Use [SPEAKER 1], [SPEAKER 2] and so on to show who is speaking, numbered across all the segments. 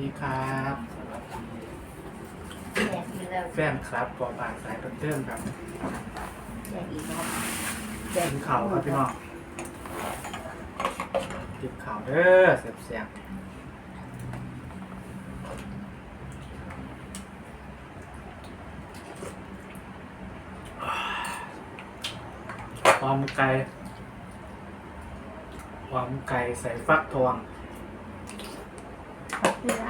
[SPEAKER 1] ดีครับ
[SPEAKER 2] แยกอีกแล้ว
[SPEAKER 1] แฟนครับกอบากสายต้นเติมครับ
[SPEAKER 2] แยกอีกครับ
[SPEAKER 1] กินข่าวครับพี่น้องกินข่าวเด้อเสียบเสียบความไก่ความไก่ใส่ฟักทอง
[SPEAKER 2] คือเล่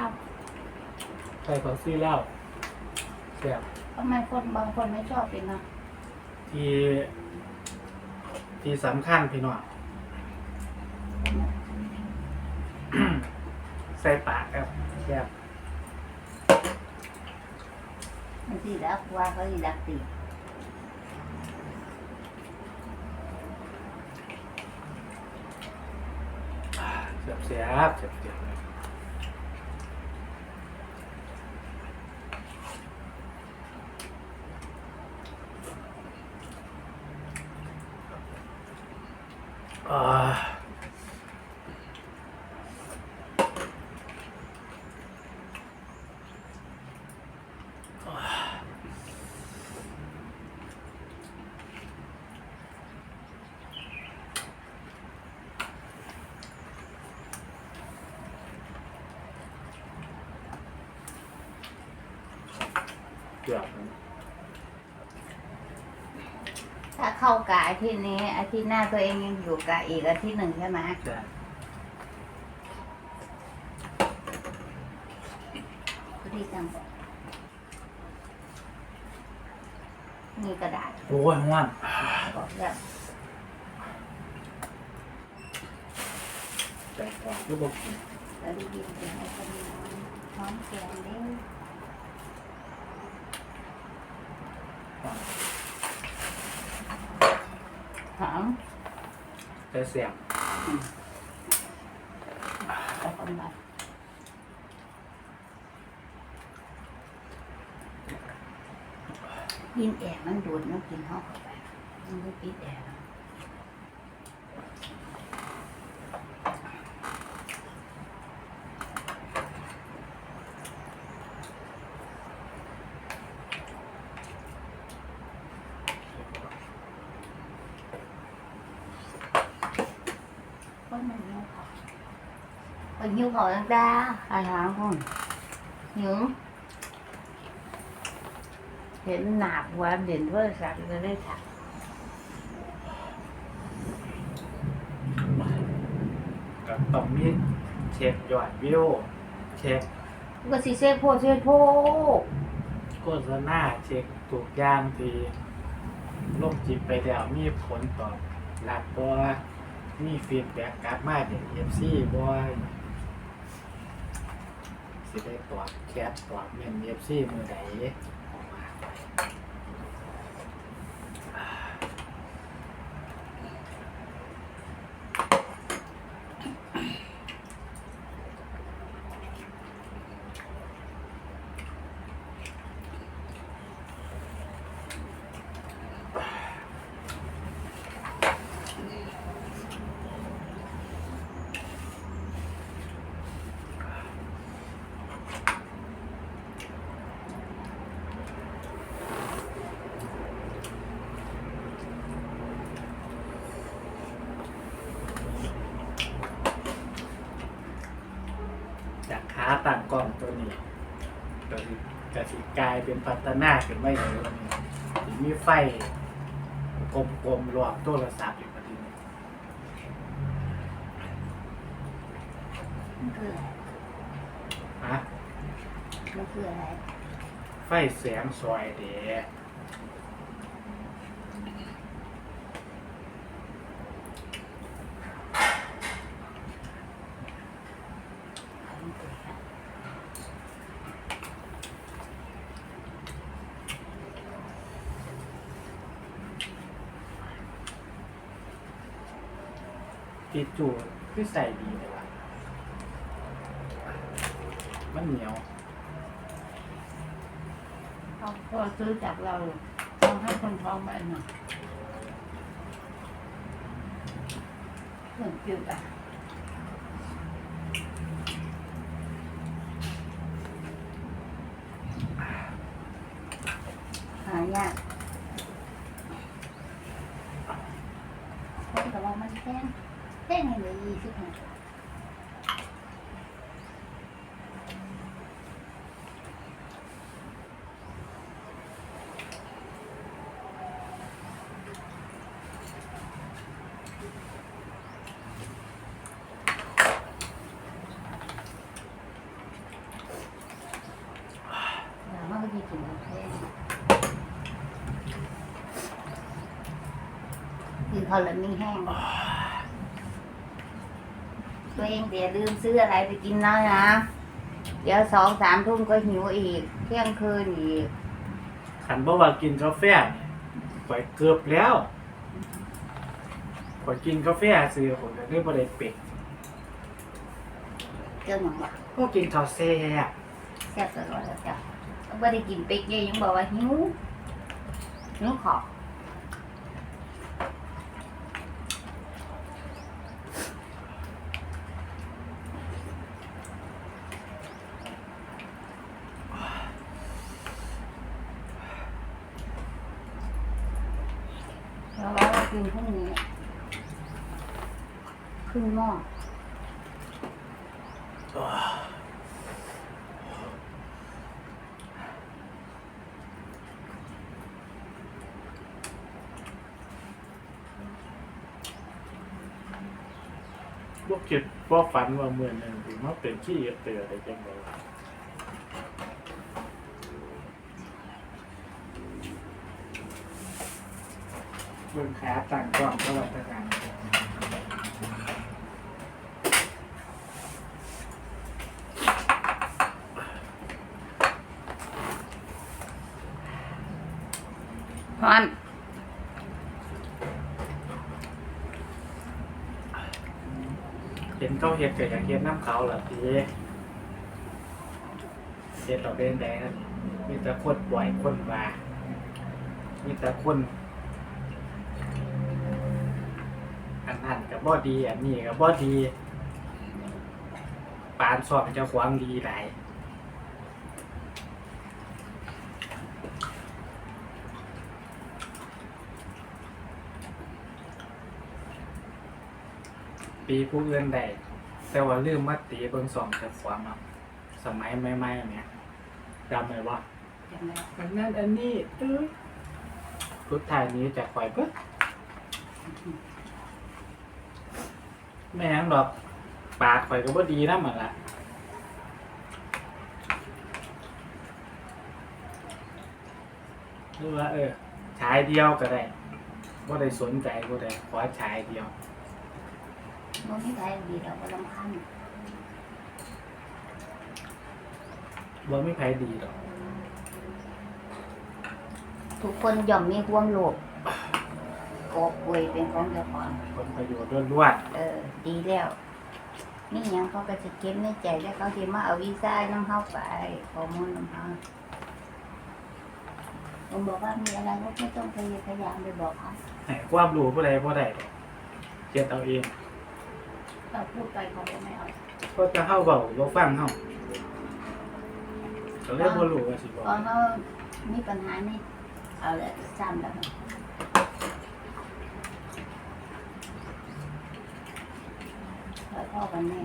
[SPEAKER 2] า
[SPEAKER 1] ใส่ผักซี่เหล้าเสียบ
[SPEAKER 2] ทำไมคนบางคนไม่ชอบกินนะ
[SPEAKER 1] ที่ ที่สำคัญพี่น้อง ใส่ปากครับแซ่บบา
[SPEAKER 2] งทีแล้วว่าเขาอีดักตี
[SPEAKER 1] เสียบเสียบเสียบเสียบอ่า เกือบ
[SPEAKER 2] ถ้าเข้ากะอาทิตย์นี้ อาทิตย์หน้าตัวเองยังอยู่กะอีกอาทิตย์หนึ่งใช่ไหม
[SPEAKER 1] แต่
[SPEAKER 2] พอดีจังมีกระดาษ
[SPEAKER 1] โอ้ยม่วน
[SPEAKER 2] บอกแบบ
[SPEAKER 1] แต่ก่อนลูกบอก
[SPEAKER 2] แล้วได้ยินเสียงไอ้คนนอนพร้อมแกงเด้งหอม
[SPEAKER 1] แต่เสียง
[SPEAKER 2] แต่คนแบบยินแอบมันดูดมันกินห้องเข้าไปมันก็ปิดแอร์ คนมันหิวเขาคน หิวเขาตั้งแต่อาหารคนหิวเห็นหนาบหัวันเด่นโทรศัพท์ก็ได้ถัก
[SPEAKER 1] กับต้องมีเช็คยอดวิวเช็ค
[SPEAKER 2] ก็สิเซโพเซโพ
[SPEAKER 1] โฆษณาเช็คถูกอย่างที่ลงจิตไปแล้วมีผลตอบรับบ่มีฟีดแบ็กกลับมาจาก FC บ่ สิได้ตับแคสตับเมีนเอฟซีมือไหนจากขาตั้งกล้องตัวนี้ตัวนี้ ก็สิกลายเป็นพัฒนาขึ้นมาอยู่วันนี้สิมีไฟกลมๆรอบโทรศัพท์อยู่ประเด็นนี้
[SPEAKER 2] มันคืออะไร
[SPEAKER 1] ฮะ
[SPEAKER 2] มันคืออะไร
[SPEAKER 1] ไฟแสงซอยเดะ
[SPEAKER 2] มันคืออะไริ
[SPEAKER 1] จูดคือใส่ดีเลยวะมันเหนียว
[SPEAKER 2] เขาก็ซื้อจากเราต้องให้คนท้องไปหน่อยเหมือนฟิวแบบ ยี่สิบหก เราไม่ได้กินกาแฟ กินเขาแล้วไม่แห้งตัวเองเดี๋ยวลืมซื้ออะไรไปกินน้อยนะ เดี๋ยวสองสามทุ่มก็หิวอีก เที่ยงคืนอีก
[SPEAKER 1] ขันบอกว่ากินกาแฟข่อยเกือบแล้วข่อยกินกาแฟซื้อข่อยก็เลยบ่ได้เป็ด
[SPEAKER 2] เจ้าหนุ่มบอก
[SPEAKER 1] ก็กินข้าวแซ่บ
[SPEAKER 2] แซ่บตลอดแล้วจ้ะไม่ได้กินเป็กเยอะยังบอกว่าหิวหิวขอบ เราว่าเรากินพรุ่งนี้ครึ่งหม้อ
[SPEAKER 1] บ่คิดบ่ฝันว่าเมื้อนึงสิมาเป็นขี้เตือได้จังได๋ เบิ่งขาตั้งกล้องก็ว่าแต่กัน
[SPEAKER 2] ฮอน
[SPEAKER 1] เห็นเขาเฮ็ดเก็อยากเฮ็ดน้ำเขาล่ะพี่เฮ็ดเอาเป็นแดงมีแต่คนปล่อยคนว่ามีแต่คน ก็บ่ดีอันนี้ก็บ่ดี ปานสอบเจ้าความดีหลายปีผู้อื่นได้แต่ว่าลืมมาตีเบิ่งสองเจ้าความเนาะสมัยใหม่ๆเนี่ยจำได้ว่า
[SPEAKER 2] จำได้
[SPEAKER 1] อันนั้นอันนี้เอ้ยพุทธายนี้จะคอยเบิ่ง แม่งดอก ปากข่อยก็บ่ดีนะมันละหรือว่าเออฉายเดียวก็ได้บ่ได้สนใจบ่ได้ขอฉายเดียว
[SPEAKER 2] บ่มีใครดีเราก็ลำคัน
[SPEAKER 1] บ่มีใครดีหรอก
[SPEAKER 2] ทุกคนย่อมมีความโลภ กอบป่วยเป็นของเจ้าของ
[SPEAKER 1] ผลประโยชน์ล้วน
[SPEAKER 2] เออ ดีแล้วนี่ยังเขาก็จะเก็บในใจแล้วเขาจะมาเอาวีซ่าน้ำเข้าไปข้อมูลน้ำเขาผมบอกว่ามีอะไรก็ไม่ต้องพยายามไปบอกเขา
[SPEAKER 1] ๆให้ความรู้ผู้ใดบ่ได้ดอกเฮ็ดเอาเอง
[SPEAKER 2] เราพูดไปเขาก็ไม่เอา
[SPEAKER 1] ก็จะเฮาเว้าบ่ฟังเฮาก็เลยบ่รู้ว่าสิบอก
[SPEAKER 2] พอเขามีปัญหานี่เอาเลยซ้ำแล้วแล้วพ่ อกันแม่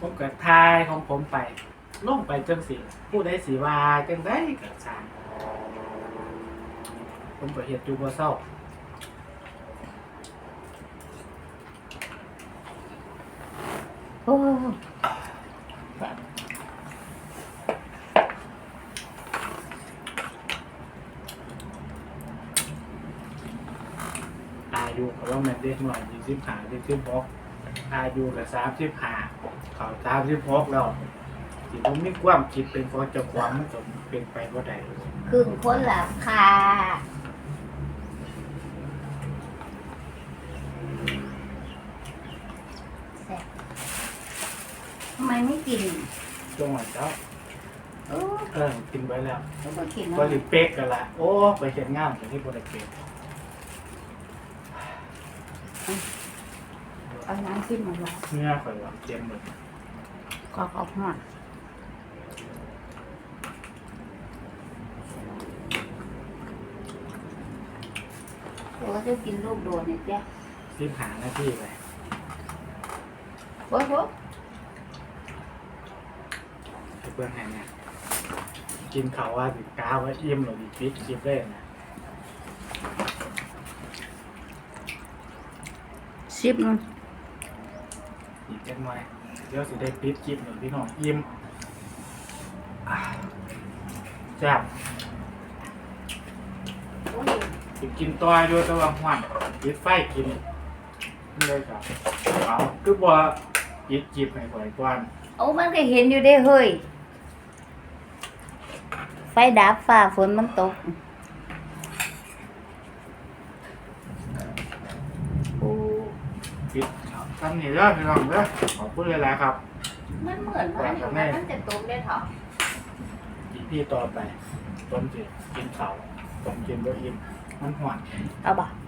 [SPEAKER 1] ผมก็ทายของผมไปล่งไปจังสิผู้ใดสีว่าจังได้ก็สางผมก็เห็ดอยู่บ่เศร้า
[SPEAKER 2] โอ้
[SPEAKER 1] อา ยุก็ว่าแม่นเด็กน้อย25 26อายุก็35เข้า36แล้วสิผมมีความคิดเป็นของเจ้าของมันก็เป็นไปบ่ได้
[SPEAKER 2] ครึ่งคนละค่ะแซ่บทำไมไม่กิน
[SPEAKER 1] จงหวะเจ้า
[SPEAKER 2] โอ้
[SPEAKER 1] เออกินไปแล้ว
[SPEAKER 2] ก็ไม่กินนะ
[SPEAKER 1] ก็สิเป๊กกันละโอ้ไปเฮ็ดงานแต่ที่บ่ได้เป๊ก
[SPEAKER 2] เอาน้ำจิ้มมาลอง
[SPEAKER 1] เมื่อข่อยว่าเตรียมหมด
[SPEAKER 2] ก็เอาหอดตัวจะกินลูกโดนเนี่ยจ้ะ
[SPEAKER 1] สิบหานาทีไป
[SPEAKER 2] โอ้โห
[SPEAKER 1] ให้เพื่อนให้เนี่ยกินเขาวว่าสิกาว่าอิ่มหรือดิปิดคลิปเลยนะ
[SPEAKER 2] สิบนึง
[SPEAKER 1] อีกจังหน่อยเดี๋ยวสิได้ปิดคลิปหนึ่งพี่น้องอิ่มอ่าแซ่บ
[SPEAKER 2] โอ้ย
[SPEAKER 1] สิกินตัวด้วยแตัวาห้อนปิดไฟกินนี่เลยครับเอาคือบ่ปิดคลิปให้ก่อนก่อน
[SPEAKER 2] โอ้มันก็เห็นอยู่ได้เฮ้ย ไฟดับฟ้าฝนมันตกโอ้
[SPEAKER 1] ปิ ดเอาทำนี่เด้อพี่น้องเด้อขอบคุณหลายๆครับ
[SPEAKER 2] มันเหมือนว่าอยู่มันจะตกได้เถอะ
[SPEAKER 1] อีพี่ต่อไปต้นสิกินเขาวต้มกินบ่อิ่มมันหวาน
[SPEAKER 2] เอาบ่
[SPEAKER 1] ขอบคุณครับ